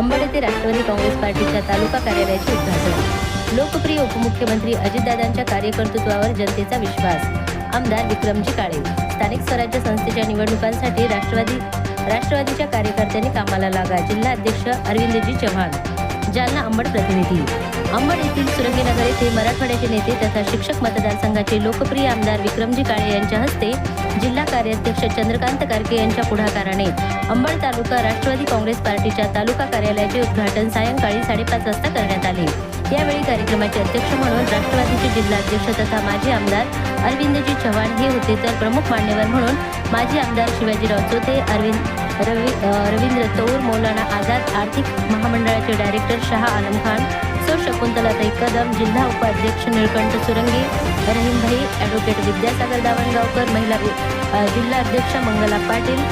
अंबड येथे राष्ट्रवादी काँग्रेस पार्टीच्या तालुका कार्यालयाचे उद्घाटन. लोकप्रिय उपमुख्यमंत्री अजितदादांच्या कार्यकर्तृत्वावर जनतेचा विश्वास. आमदार विक्रमजी काळे. स्थानिक स्वराज्य संस्थेच्या निवडणुकांसाठी राष्ट्रवादी राष्ट्रवादीच्या कार्यकर्त्यांनी कामाला लागा. जिल्हा अध्यक्ष अरविंदजी चव्हाण. जालना अंबड प्रतिनिधी. अंबड येथील सुरंगीनगर येथे मराठवाड्याचे नेते तथा शिक्षक मतदारसंघाचे लोकप्रिय आमदार विक्रमजी काळे यांच्या हस्ते जिल्हा कार्याध्यक्ष चंद्रकांत कारके यांच्या पुढाकाराने अंबड तालुका राष्ट्रवादी काँग्रेस पार्टीच्या तालुका कार्यालयाचे उद्घाटन सायंकाळी साडेपाच वाजता करण्यात आले. यावेळी कार्यक्रमाचे अध्यक्ष म्हणून राष्ट्रवादीचे जिल्हाध्यक्ष तथा माजी आमदार अरविंदजी चव्हाण हे होते तर प्रमुख मान्यवर म्हणून माजी आमदार शिवाजीराव चोते अरविंद रवी रवींद्र तौर मौलाना आझाद आर्थिक महामंडळाचे डायरेक्टर शहा आलम खान सौ शकुंतलाताई कदम जिल्हा उपाध्यक्ष निळकंठ सुरंगे रहीमभाई ॲडव्होकेट विद्यासागर दावणगावकर महिला जिल्हा अध्यक्ष मंगला पाटील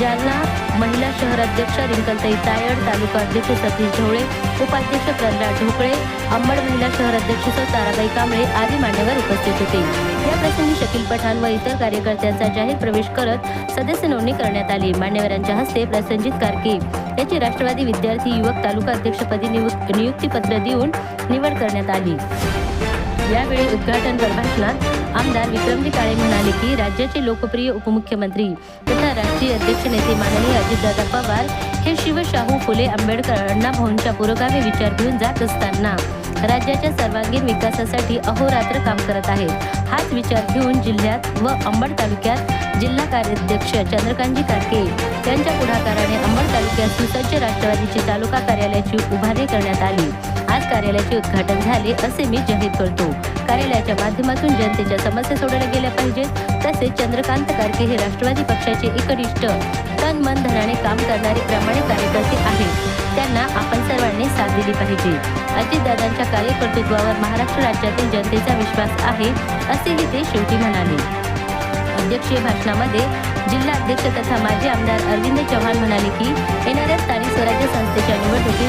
जालना महिला शहर अध्यक्ष रिंकलताई तायड तालुका अध्यक्ष सतीश ढवळे उपाध्यक्ष प्रल्हाद ढोकळे अंबड महिला शहर अध्यक्ष ताराबाई कांबळे आदी मान्यवर उपस्थित होते. या प्रसंगी शकील पठाण व इतर कार्यकर्त्यांचा जाहीर प्रवेश करत सदस्य नोंदणी करण्यात आली. मान्यवरांच्या हस्ते प्रसंजित कारके याची राष्ट्रवादी विद्यार्थी युवक तालुका अध्यक्षपदी नियुक्तीपत्र देऊन निवड करण्यात आली. यावेळी उद्घाटनपर भाषणात आमदार विक्रमजी काळे म्हणाले की राज्याचे लोकप्रिय उपमुख्यमंत्री तथा राष्ट्रीय अध्यक्ष नेते माननीय अजितदादा पवार हे शिवशाहू फुले आंबेडकर अण्णाभाऊंच्या पुरोगामी विचार घेऊन जात असताना राज्याच्या सर्वांगीण विकासासाठी अहोरात्र काम करत आहेत. हाच विचार घेऊन जिल्ह्यात व अंबड तालुक्यात जिल्हा कार्याध्यक्ष चंद्रकांतजी काटके यांच्या पुढाकाराने अंबड तालुक्यात सुसज्ज राष्ट्रवादीची तालुका कार्यालयाची उभारणी करण्यात आली. आज कार्यालयाचे उद्घाटन झाले असे मी जाहीर करतो. कार्यालयाच्या माध्यमातून जनतेच्या समस्या सोडवल्या गेल्या पाहिजेत. तसेच चंद्रकांत कारके हे राष्ट्रवादी पक्षाचे एकनिष्ठ तन मन धनाने काम करणारे प्रामाणिक कार्यकर्ते आहेत. त्यांना आपण सर्वांनी साथ दिली पाहिजे. अजितदादांच्या कार्यकर्तृत्वावर महाराष्ट्र राज्यातील जनतेचा विश्वास आहे असेही ते शेवटी म्हणाले. अध्यक्षीय भाषणामध्ये जिल्हा अध्यक्ष तथा माजी आमदार अरविंद चव्हाण म्हणाले की येणाऱ्या स्थानिक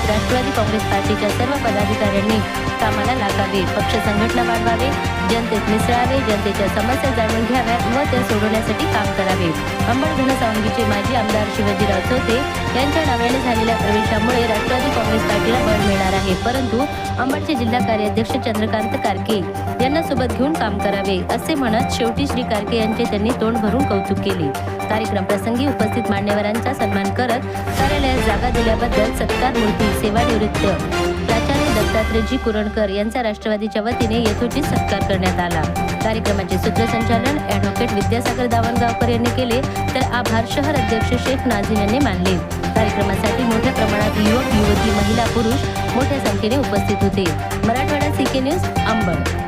राष्ट्रवादी काँग्रेस पार्टीच्या सर्व पदाधिकाऱ्यांनी कामाला लागावे पक्ष संघटना वाढवावे जनतेत मिसळावे जनतेच्या समस्या जाणून घ्याव्या व त्या सोडवण्यासाठी काम करावे. अंबड घनसावंगीचे माजी आमदार शिवाजीराव चौथे यांच्या नव्याने झालेल्या प्रवेशामुळे राष्ट्रवादी काँग्रेस पार्टीला बळ मिळणार आहे. परंतु अंबडचे जिल्हा कार्याध्यक्ष चंद्रकांत कारके यांना सोबत घेऊन काम करावे असे म्हणत शेवटी श्री कारके यांचे त्यांनी तोंड भरून कौतुक केले. कार्यक्रम प्रसंगी उपस्थित मान्यवरांचा सन्मान करत कार्य जागा दिल्याबद्दल सत्कार मूर्ती सेवानिवृत्त. प्राचार्य दत्तात्रयजी कुरणकर यांचा राष्ट्रवादीच्या वतीने यथोचित सत्कार करण्यात आला. कार्यक्रमाचे सूत्रसंचालन ॲडव्होकेट विद्यासागर दावणगावकर यांनी केले तर आभार शहर अध्यक्ष शेख नाझीम यांनी मानले. कार्यक्रमासाठी मोठ्या प्रमाणात युवक युवती महिला पुरुष मोठ्या संख्येने उपस्थित होते. Marathwada C K news Ambad.